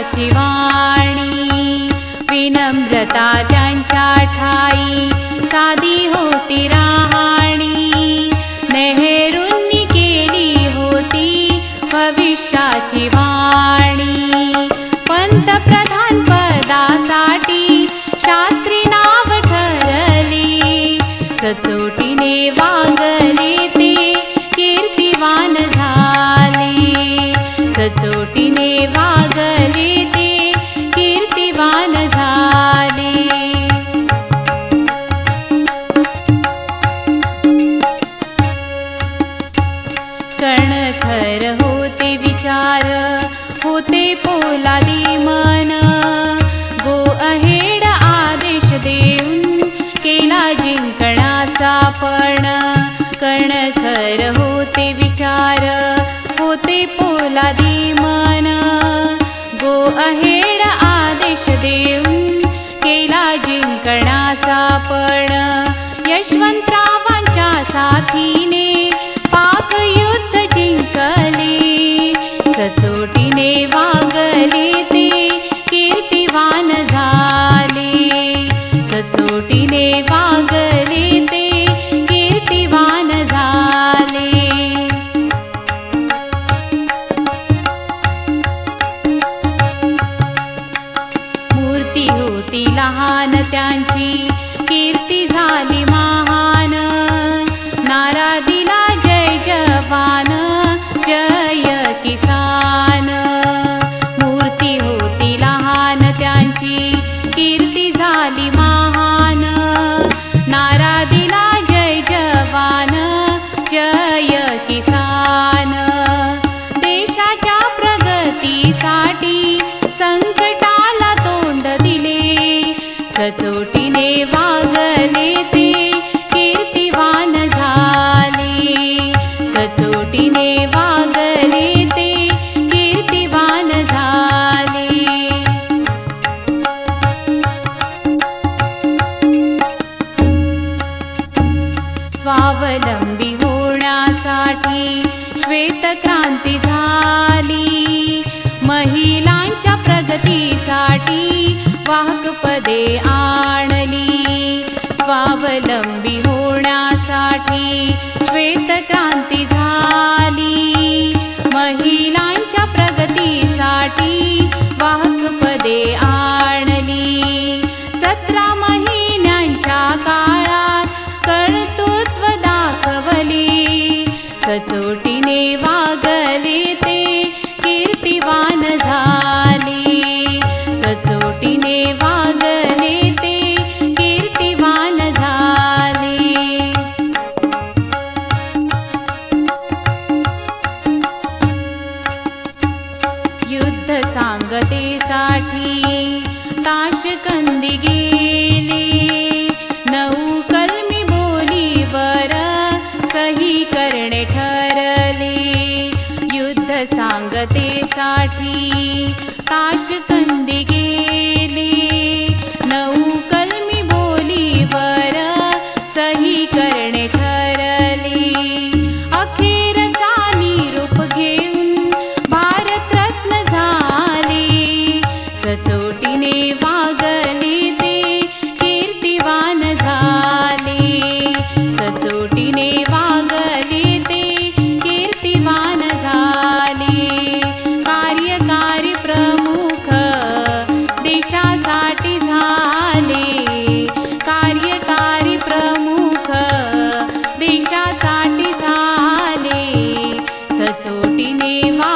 देवाची वाणी विनम्रता त्यांच्या ठाई साधी होती राहाणी. नेहरूंनी केली होती भविष्याची वाणी. पंतप्रधान पदासाठी शास्त्री नाव ठरली. सचोट विचार होते पोलादी मन. गो अहेड आदेश देऊन केला जिंकणाचा पण. त्यांची सचोटीने वागले ते कीर्तिवान झाले. सचोटीने वागले ते कीर्तिवान झाले. स्वावलंबी होण्यासाठी श्वेतक्रांती झाली. महिलांच्या प्रगतीसाठी वाह 悲哀。युद्ध सांगतेसाठी ताशकंदी गेले. नऊ कलमी बोलीवर सही करणे ठरले. युद्ध सांगतेसाठी ताशकंदी गेले. नऊ कलमी बोलीवर सही करणे ठर సోటినేవా